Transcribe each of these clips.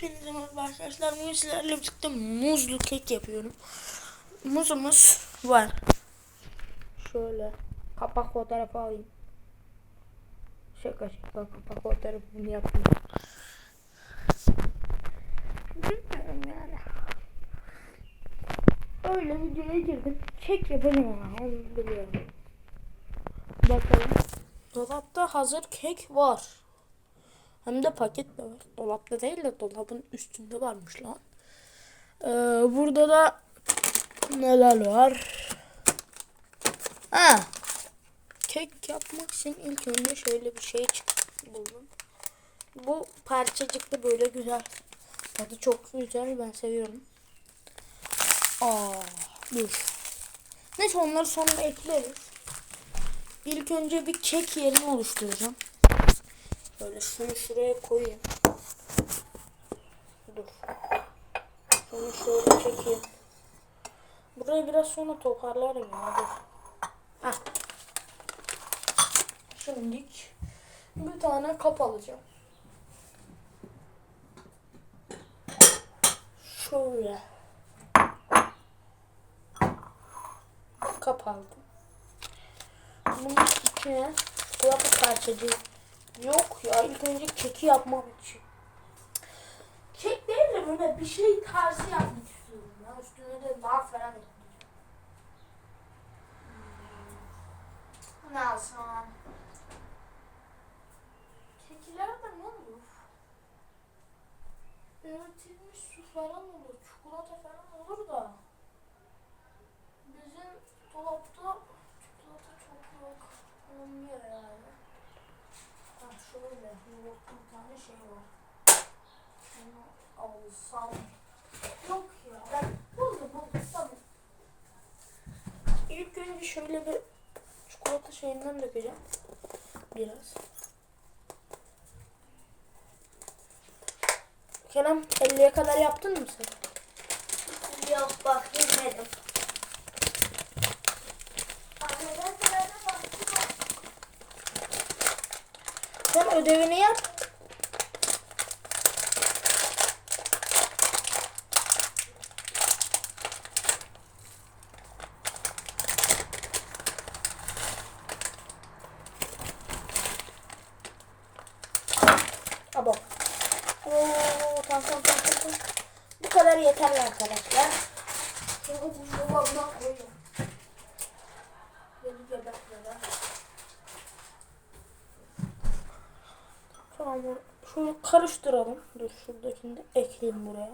Hepinize merhaba arkadaşlar. Bugün sizlerle birlikte muzlu kek yapıyorum. Muzumuz var. Şöyle kapak fotoğrafı alayım. Şaka şaka kapak fotoğrafını yaptım. Bilmiyorum yani. Öyle videoya girdim. Kek yapacağım ama onu biliyorum. Bakalım. Dolapta hazır kek var. Hem de paket de var. Dolapta değil de dolabın üstünde varmış lan. Ee, burada da neler var? Ha. Kek yapmak için ilk önce şöyle bir şey buldum. Bu parçacıklı böyle güzel. Tadı çok güzel. Ben seviyorum. Aa, dur. Neyse onları sonra ekleriz. İlk önce bir kek yerini oluşturacağım. Böyle şunu şuraya koyayım. Dur. Şunu şöyle çekeyim. Burayı biraz sonra toparlarım ya. Dur. Heh. Şimdilik bir tane kap alacağım. Şöyle. Kap aldım. Bunun içine çikolata parçacığı Yok ya ilk önce keki yapmam için. Kek değil de böyle bir şey tarzı yapmak istiyorum ya. Üstüne de nar falan ekleyeceğim. Ne alsam? Kekilerde ne olur? Öğütülmüş su falan olur. Çikolata falan olur da. Bizim dolapta çikolata çok yok. Olmuyor yani. Ha şöyle yoğurtlu bir tane şey var. Şunu alsam. Yok ya ben buldum buldum tamam. İlk önce şöyle bir çikolata şeyinden dökeceğim. Biraz. Kerem 50'ye kadar yaptın mı sen? Yok bak bilmedim. Sen ödevini yap. Abo. Oo, tamam tamam tamam tamam. Bu kadar yeterli arkadaşlar. Şunu buzdolabına koyuyorum. Beni. Tamam. Şunu karıştıralım. Dur şuradakini de ekleyeyim buraya.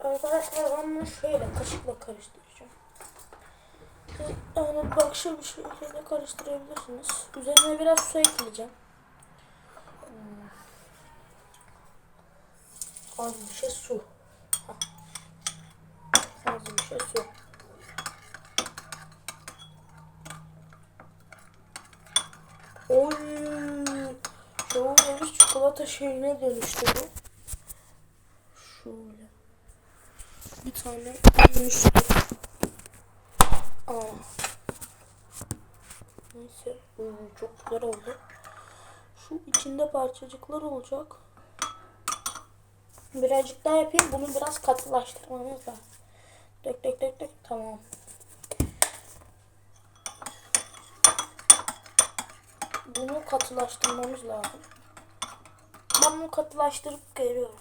Arkadaşlar ben bunu şöyle kaşıkla karıştıracağım. Yani bakışır bir şekilde karıştırabilirsiniz. Üzerine biraz su ekleyeceğim. Hmm. Az bir şey su. Az bir şey su. Oy. Çikolata şeyine dönüştü bu. Şöyle. Bir tane dönüştü. Aa. Neyse. Oy, çok güzel oldu. Şu içinde parçacıklar olacak. Birazcık daha yapayım. Bunu biraz katılaştırmamız lazım. Dök dök dök dök. Tamam. Bunu katılaştırmamız lazım. Ben bunu katılaştırıp geliyorum.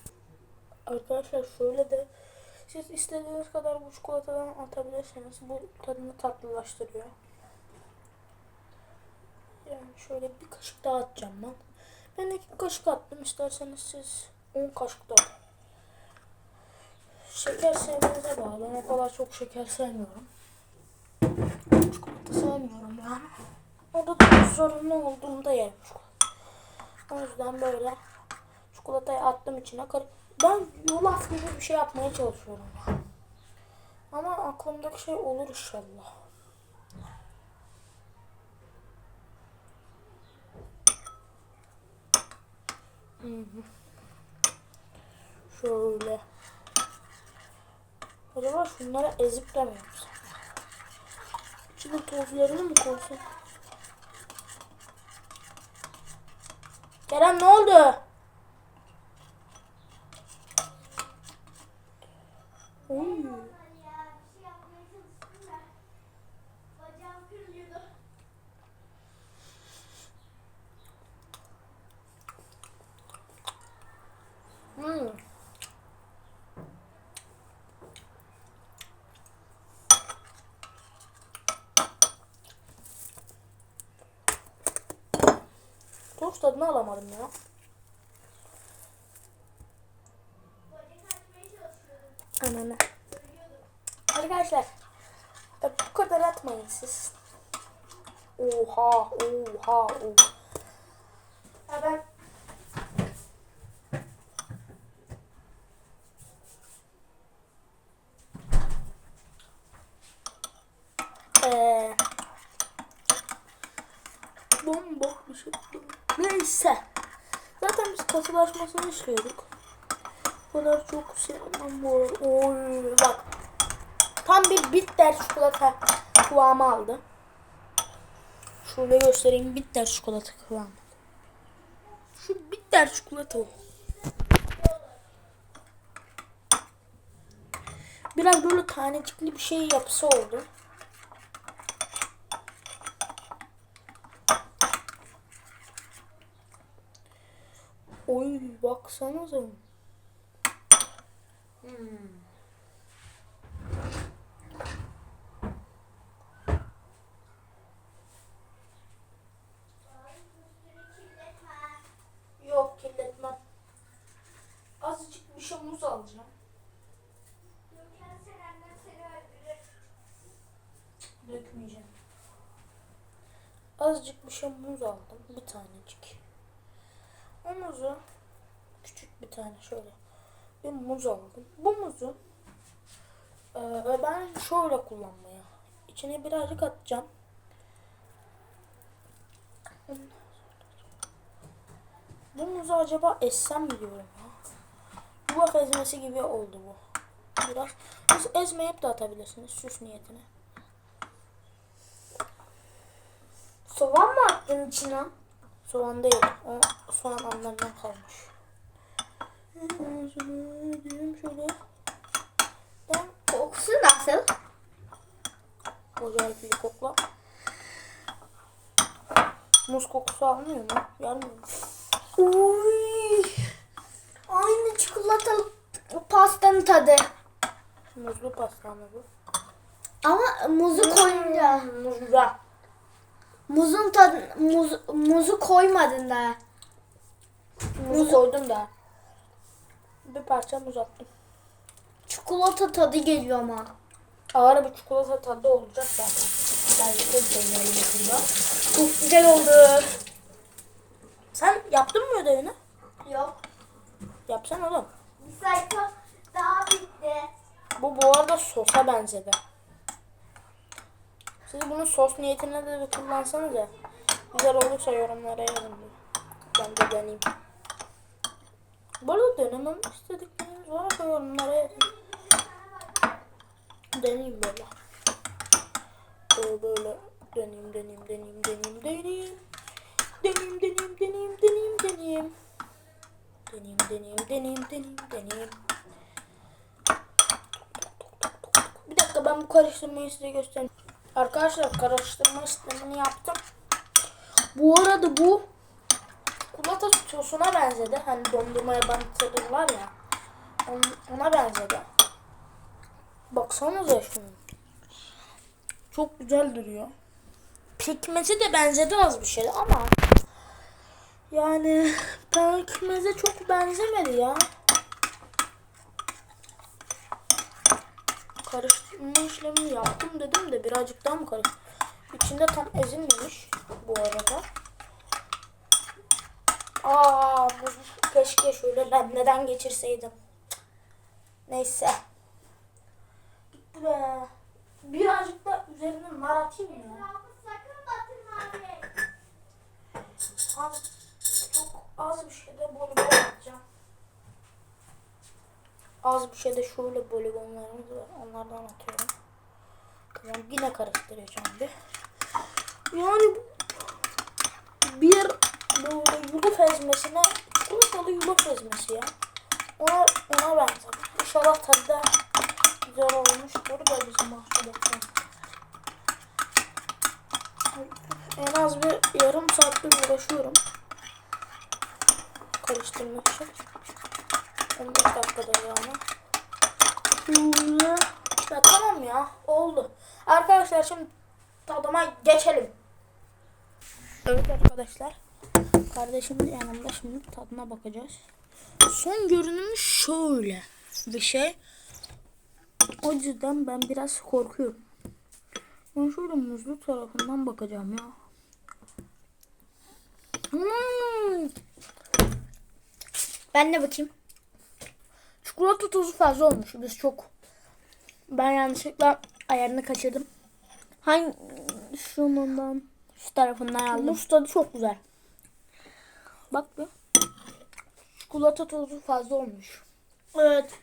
Arkadaşlar şöyle de siz istediğiniz kadar bu çikolatadan atabilirsiniz. Bu tadını tatlılaştırıyor. Yani şöyle bir kaşık daha atacağım ben. Ben iki kaşık attım. İsterseniz siz 10 kaşık da atın. Şeker sevmenize bağlı. Ben o kadar çok şeker sevmiyorum. Çikolata sevmiyorum yani. O da zorunlu olduğumda yerim çikolata. O yüzden böyle çikolatayı attım içine. Kar ben yulaf gibi bir şey yapmaya çalışıyorum. Ama aklımdaki şey olur inşallah. Şöyle. Acaba şunları ezip de mi yapsam? İçine tozlarını mı koysam? Kerem ne oldu? Oy. Ya bir şey yapmaya çalıştım da bacağım kırılıyordu. Hmm. Tost tadını alamadım ya. Anne. Arkadaşlar. bu kadar atmayın siz. Oha, oha, oha. Ya ben Eee bomba bir şey. Neyse. Zaten biz katılaşmasını istiyorduk. Kadar çok sevmem bu arada. Oy bak. Tam bir bitter çikolata kıvamı aldı. Şöyle göstereyim bitter çikolata kıvamı. Şu bitter çikolata. Biraz böyle tanecikli bir şey yapısı oldu. Oy baksanıza. Hmm. Yok kirletmem. Azıcık bir şey alacağım. Dökmeyeceğim. Azıcık bir şey muz aldım. Bir tanecik. O muzu küçük bir tane şöyle bir muz aldım. Bu muzu e, ben şöyle kullanmaya. İçine birazcık atacağım. Bu muzu acaba essem mi diyorum ya. Yulaf ezmesi gibi oldu bu. Biraz Siz ezmeyip de atabilirsiniz süs niyetine. Soğan mı attın içine? Soğan değil. O soğan anlarından kalmış. Şöyle şöyle. Ben Kokusu nasıl? acayip bir kokla. Muz kokusu almıyor mu? Gelmiyor mu? Uy. Aynı çikolatalı pastanın tadı. Muzlu pasta mı bu? Ama muzu koyunca. Muzlu. Muzun tadı, muz, muzu koymadın da. Muz koydum da. Bir parça muz attım. Çikolata tadı geliyor ama. Ağır bir çikolata tadı olacak zaten. Ben çok beğeniyorum burada. Çok güzel oldu. Sen yaptın mı ödevini? Yok. Yapsan oğlum. Bir sayfa daha bitti. Bu bu arada sosa benzedi. Siz bunu sos niyetine de kullansanız ya. Güzel olursa yorumlara yazın. Ben de deneyeyim. Bu arada denemem istedikleriniz varsa yorumlara yazın. Deneyeyim böyle. Böyle böyle deneyeyim deneyeyim deneyeyim deneyeyim deneyeyim. Deneyeyim deneyeyim deneyeyim deneyeyim deneyeyim. Deneyeyim deneyeyim deneyeyim deneyeyim deneyeyim. Bir dakika ben bu karıştırmayı size göstereyim. Arkadaşlar karıştırma işlemini yaptım. Bu arada bu çikolata sosuna benzedi. Hani dondurmaya bantırırlar ya. On- Ona benzedi. Baksanıza şunu. Çok güzel duruyor. Pekmezi de benzedi az bir şey ama yani pekmeze çok benzemedi ya. karıştırma işlemini yaptım dedim de birazcık daha mı karıştı? İçinde tam ezilmemiş bu arada. Aa bu keşke şöyle ben neden geçirseydim. Neyse. Be. Birazcık da üzerine nar atayım mı. Az, çok az bir şeyde bolibon atacağım. Az bir şeyde şöyle poligonlarımız var. Onlardan atıyorum. Tamam yine karıştıracağım bir. Yani bir böyle yulaf ezmesine çikolatalı yulaf ezmesi ya. Ona, ona benzer. İnşallah tadı da güzel olmuştur da bizim mahsulatlar. En az bir yarım saattir uğraşıyorum. Karıştırmak için. 15 dakikada yani. Ya tamam ya. Oldu. Arkadaşlar şimdi tadıma geçelim. Evet arkadaşlar. Kardeşimin yanında şimdi tadına bakacağız. Son görünümü şöyle bir şey. O yüzden ben biraz korkuyorum. Ben şöyle muzlu tarafından bakacağım ya. Hmm. Ben de bakayım. Çikolata tuzu fazla olmuş. Biz çok. Ben yanlışlıkla ayarını kaçırdım. Hangi Şundan. şu tarafından aldım. Muz tadı çok güzel. Bak bir. Çikolata tozu fazla olmuş. Evet.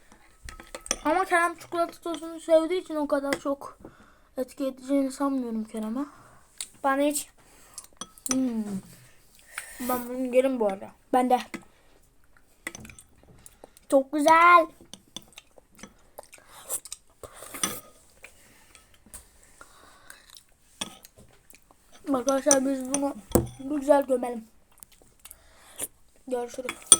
Ama Kerem çikolata tozunu sevdiği için o kadar çok etki edeceğini sanmıyorum Kerem'e. Bana hiç. Hmm. Ben bunu yerim bu arada. Ben de. Çok güzel. Arkadaşlar biz bunu güzel gömelim. Görüşürüz.